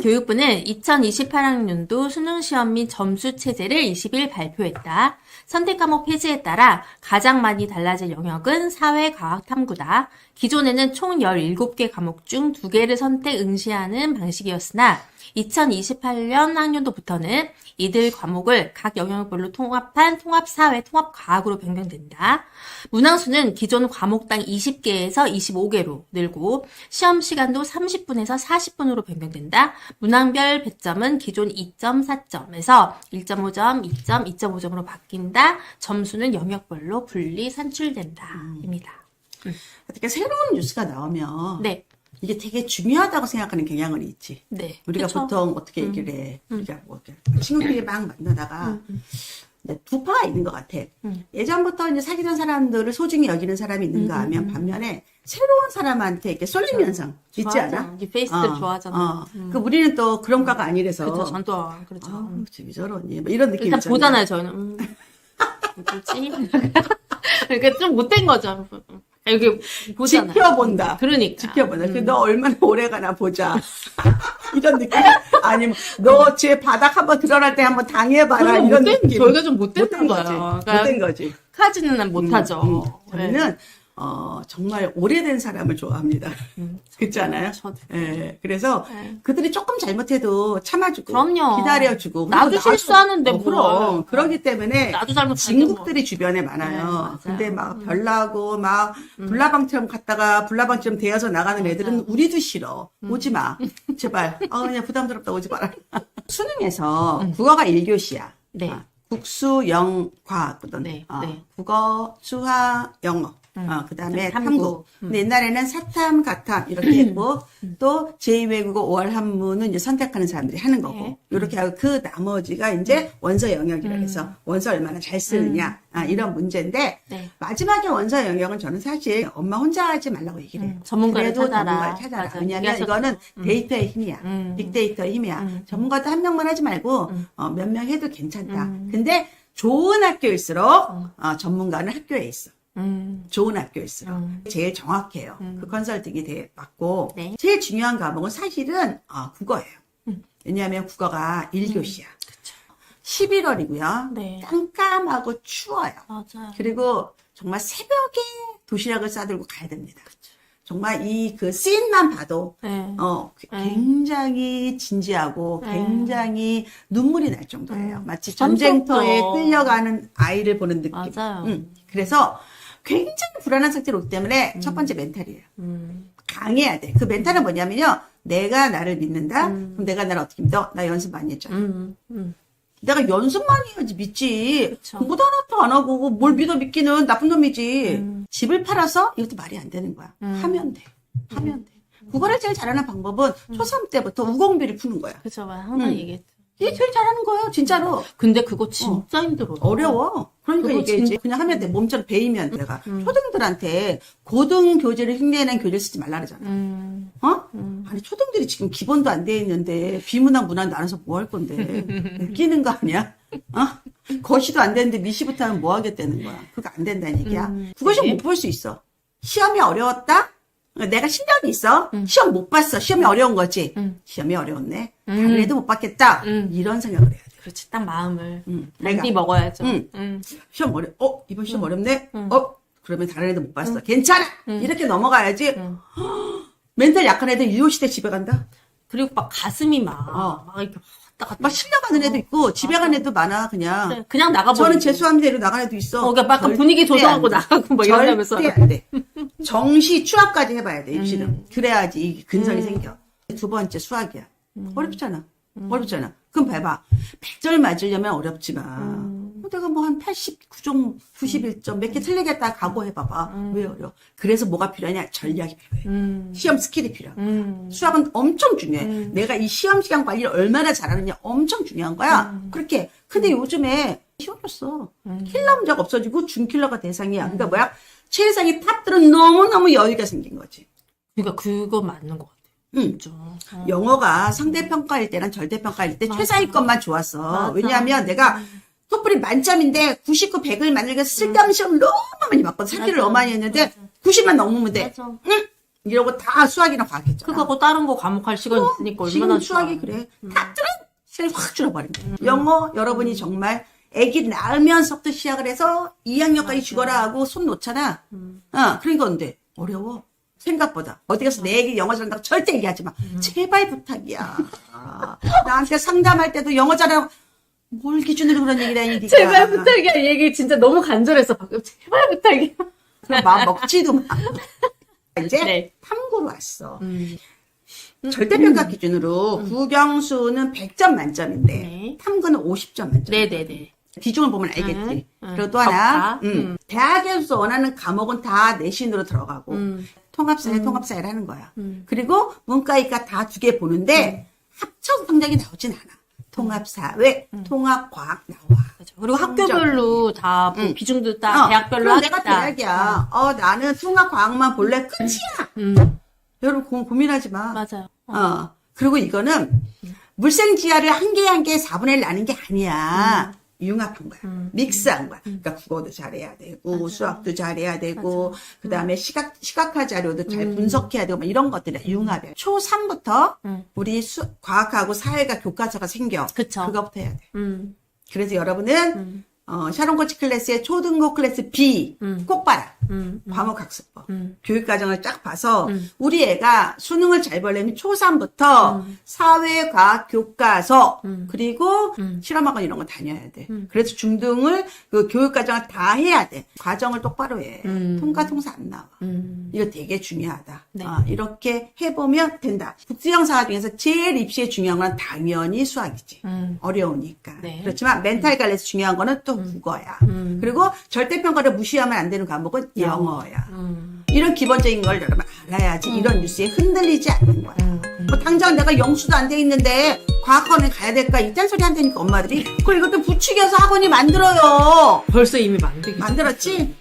교육부는 2028학년도 수능시험 및 점수 체제를 20일 발표했다. 선택 과목 폐지에 따라 가장 많이 달라질 영역은 사회과학탐구다. 기존에는 총 17개 과목 중 2개를 선택 응시하는 방식이었으나 2028년 학년도부터는 이들 과목을 각 영역별로 통합한 통합사회, 통합과학으로 변경된다. 문항수는 기존 과목당 20개에서 25개로 늘고 시험 시간도 30분에서 40분으로 변경된다. 문항별 배점은 기존 2점, 4점에서 1.5점, 2점, 2.5점으로 바뀐다. 점수는 영역별로 분리 산출된다. 입니다. 어떻게 새로운 뉴스가 나오면 네. 이게 되게 중요하다고 생각하는 경향은 있지. 네. 우리가 그쵸? 보통 어떻게 얘기를 해. 우리가 뭐 이렇게 친구끼리 막 만나다가 네, 두 파가 있는 것 같아. 음. 예전부터 이제 사귀던 사람들을 소중히 여기는 사람이 있는가 하면 반면에 새로운 사람한테 이렇게 쏠림 현상 있지. 않아? 이 페이스들 좋아하잖아. 어. 그 우리는 또 그런 과가 아니라서. 그렇죠. 전또 그렇죠. 아, 저기 저러니 뭐 이런 느낌 일단 있잖아. 보잖아요, 저희는. 음, 뭐지? 그러니까 좀 못된 거죠. 이렇게 보잖아요. 지켜본다. 그러니까. 지켜본다. 그너 얼마나 오래 가나 보자. 이런 느낌. 아니면 너 제 바닥 한번 드러날 때 한번 당해봐라. 이런 못된- 느낌. 저희가 좀 못된 못된 거예요. 거지. 그러니까 못된 거지. 까지는 못하죠. 음, 음. 네. 저희는 어, 정말 오래된 사람을 좋아합니다. 음, 그렇지 않아요? 저도. 예. 그래서 네. 그들이 조금 잘못해도 참아주고 그럼요. 기다려주고 나도 그리고 실수하는데 어, 뭘. 그럼 그러기 때문에 나도 잘못하는 진국들이 주변에 네, 많아요. 맞아요. 근데 막 별나고 막 불나방처럼 갔다가 불나방처럼 되어서 나가는 애들은 우리도 싫어. 오지 마. 제발. 아 그냥 부담스럽다 오지 마라. 수능에서 국어가 1교시야. 네. 국수, 영, 과학거든. 네, 어, 네. 국어, 수학, 영어. 어, 그 다음에 탐구. 탐구. 근데 옛날에는 사탐, 가탐 이렇게 했고 또 제2외국어 5월 한문은 이제 선택하는 사람들이 하는 거고 네. 이렇게 하고 그 나머지가 이제 원서 영역이라 해서 원서 얼마나 잘 쓰느냐 아, 이런 문제인데 네. 마지막에 원서 영역은 저는 사실 엄마 혼자 하지 말라고 얘기를 해요. 음, 전문가를 그래도 찾아라. 전문가를 찾아라. 맞아. 왜냐하면 얘기하셨죠. 이거는 데이터의 힘이야. 음. 빅데이터의 힘이야. 음. 전문가도 한 명만 하지 말고 어, 몇명 해도 괜찮다. 음. 근데 좋은 학교일수록 어, 전문가는 학교에 있어. 음, 좋은 학교일수록 음. 제일 정확해요. 음. 그 컨설팅이 되 맞고 네. 제일 중요한 과목은 사실은 어, 국어예요. 음. 왜냐하면 국어가 1교시야. 11월이고요. 네. 깜깜하고 추워요. 맞아요. 그리고 정말 새벽에 도시락을 싸들고 가야 됩니다. 정말 이 그 씬만 봐도 네. 어 네. 굉장히 진지하고 네. 굉장히 눈물이 날 정도예요. 음. 마치 좀 전쟁터에 더. 끌려가는 아이를 보는 느낌. 맞아요. 음, 그래서 굉장히 불안한 상태로 오기 때문에 첫 번째 멘탈이에요. 음, 강해야 돼. 그 멘탈은 뭐냐면요. 내가 나를 믿는다? 그럼 내가 나를 어떻게 믿어? 나 연습 많이 했잖아. 음, 음. 내가 연습만 해야지 믿지. 그쵸. 공부도 하나도 안 하고 뭘 믿어 믿기는 나쁜 놈이지. 음. 집을 팔아서 이것도 말이 안 되는 거야. 음. 하면 돼. 하면 돼. 국어를 제일 잘하는 방법은 초3 때부터 우공비를 푸는 거야. 그쵸, 막 항상 음. 얘기했죠. 이게 제일 잘하는 거예요, 진짜로. 근데 그거 진짜 힘들어. 어려워. 그러니까 그거 이게 이제 진짜- 그냥 하면 돼. 몸처럼 배이면 내가 초등들한테 고등 교재를 흉내낸 교재를 쓰지 말라 그러잖아. 음, 어? 음. 아니 초등들이 지금 기본도 안 돼 있는데 비문학 문학 나눠서 뭐 할 건데 웃기는 거 아니야? 어? 거시도 안 되는데 미시부터 하면 뭐 하겠다는 거야? 그거 안 된다는 얘기야. 음, 그것이. 못 볼 수 있어. 시험이 어려웠다? 내가 실력이 있어. 시험 못 봤어. 시험이 어려운 거지. 음. 시험이 어려웠네. 음. 다른 애도 못 봤겠다. 음. 이런 생각을 해야 돼. 그렇지, 딱 마음을. 음, 내가 먹어야죠. 음. 음. 시험 어려, 어 이번 시험 어렵네. 음. 어 그러면 다른 애도 못 봤어. 괜찮아. 이렇게 넘어가야지. 음. 멘탈 약한 애들 유효시대 집에 간다. 그리고 막 가슴이 막, 어. 막 이렇게 왔다 갔다. 막 실려가는 애도 있고 집에 간 애도 많아 그냥. 그래, 그냥 나가버리고. 저는 재수하는 대로 나간 애도 있어. 어, 그러니까 막 절대 분위기 조성하고 안 돼. 나가고 뭐 이러면서. 절대 안 돼. 정시 추합까지 해봐야 돼 입시는. 음. 그래야지 이 근성이 생겨. 두 번째 수학이야. 어렵잖아. 어렵잖아. 그럼 봐봐. 100점 맞으려면 어렵지만 음. 어, 내가 뭐 한 89점, 91점 몇 개 틀리겠다 각오해봐봐. 왜 어려워? 그래서 뭐가 필요하냐? 전략이 필요해. 음. 시험 스킬이 필요해. 음. 수학은 엄청 중요해. 내가 이 시험 시간 관리를 얼마나 잘하느냐 엄청 중요한 거야. 음. 그렇게. 근데 요즘에 쉬워졌어. 킬러 문제가 없어지고 준킬러가 대상이야. 그러니까 뭐야? 최상위 탑들은 너무너무 여유가 생긴 거지. 그러니까 그거 맞는 것 같아요. 응. 좀. 어. 영어가 상대평가일 때랑 절대평가일 때 맞아. 최상위권만 좋았어. 맞아. 왜냐하면 내가 토플이 만점인데 99, 100을 만약에 쓸데없는 시험 너무 많이 봤거든. 사기를 맞아. 너무 많이 했는데 맞아. 90만 넘으면 돼. 맞아. 응? 이러고 다 수학이랑 과학했잖아. 그거고 다른 거 과목 할 시간 있으니까 지금 얼마나 수학이 좋아. 그래. 다 실을 확 줄여버린 거야. 영어 여러분이 정말 아기 낳으면서부터 시작을 해서 2학년까지 죽어라 하고 손 놓잖아. 어, 그러니까 근데 어려워. 생각보다. 어디 가서 내 얘기 영어 잘한다고 절대 얘기하지 마. 제발 부탁이야. 아, 나한테 상담할 때도 영어 잘하고 뭘 기준으로 그런 얘기를 하니. 제발 부탁이야. 이 얘기 진짜 너무 간절했어. 방금 제발 부탁이야. 그럼 마음 먹지도 마. 이제 네. 탐구로 왔어. 음. 절대평가 기준으로 국영수는 100점 만점인데 네. 탐구는 50점 만점. 네네네. 비중을 보면 알겠지. 음, 음. 그리고 또 하나. 음, 음. 대학에서 원하는 과목은 다 내신으로 들어가고 음. 통합사회, 통합사회를 하는 거야. 음. 그리고 문과 이과 다 두 개 보는데 합쳐서 성적이 나오진 않아. 통합사회, 통합과학 나와. 그렇죠. 그리고. 학교별로 다뭐 음. 비중도 딱 어, 대학별로 그럼 하겠다. 내가 대학이야. 어, 나는 통합과학만 볼래? 끝이야. 음. 여러분 고, 고민하지 마. 맞아요. 어. 어. 그리고 이거는 물생지하를 한 개 한 개 4분의 1 나눈 게 아니야. 융합한 거야. 음. 믹스한 거야. 그러니까 국어도 잘해야 되고, 수학도 잘해야 되고, 그 다음에 시각, 시각화 자료도 잘 분석해야 되고, 막 이런 것들이 융합이야. 초3부터 음. 우리 수, 과학하고 사회가 교과서가 생겨. 그쵸. 그거부터 해야 돼. 음. 그래서 여러분은, 음. 어, 샤론 코치 클래스의 초등부 클래스 B 음. 꼭 봐라. 음. 과목 학습법. 음. 교육 과정을 쫙 봐서 음. 우리 애가 수능을 잘 보려면 초3부터 음. 사회과학 교과서 음. 그리고 음. 실험학원 이런 거 다녀야 돼. 음. 그래서 중등을 그 교육 과정을 다 해야 돼. 과정을 똑바로 해. 음. 통과 통사 안 나와. 음. 이거 되게 중요하다. 네. 어, 이렇게 해보면 된다. 국수형사과 중에서 제일 입시에 중요한 건 당연히 수학이지. 음. 어려우니까. 네. 그렇지만 멘탈 관리에서 중요한 거는 또 국어야. 음. 그리고 절대평가를 무시하면 안 되는 과목은 영어야. 음. 이런 기본적인 걸 여러분 알아야지 이런 뉴스에 흔들리지 않는 거야. 음. 뭐 당장 내가 영수도 안 돼 있는데 과학원에 가야 될까 이딴 소리 한다니까 엄마들이 그걸 이것도 부추겨서 학원이 만들어요. 벌써 이미 만들기 만들었지?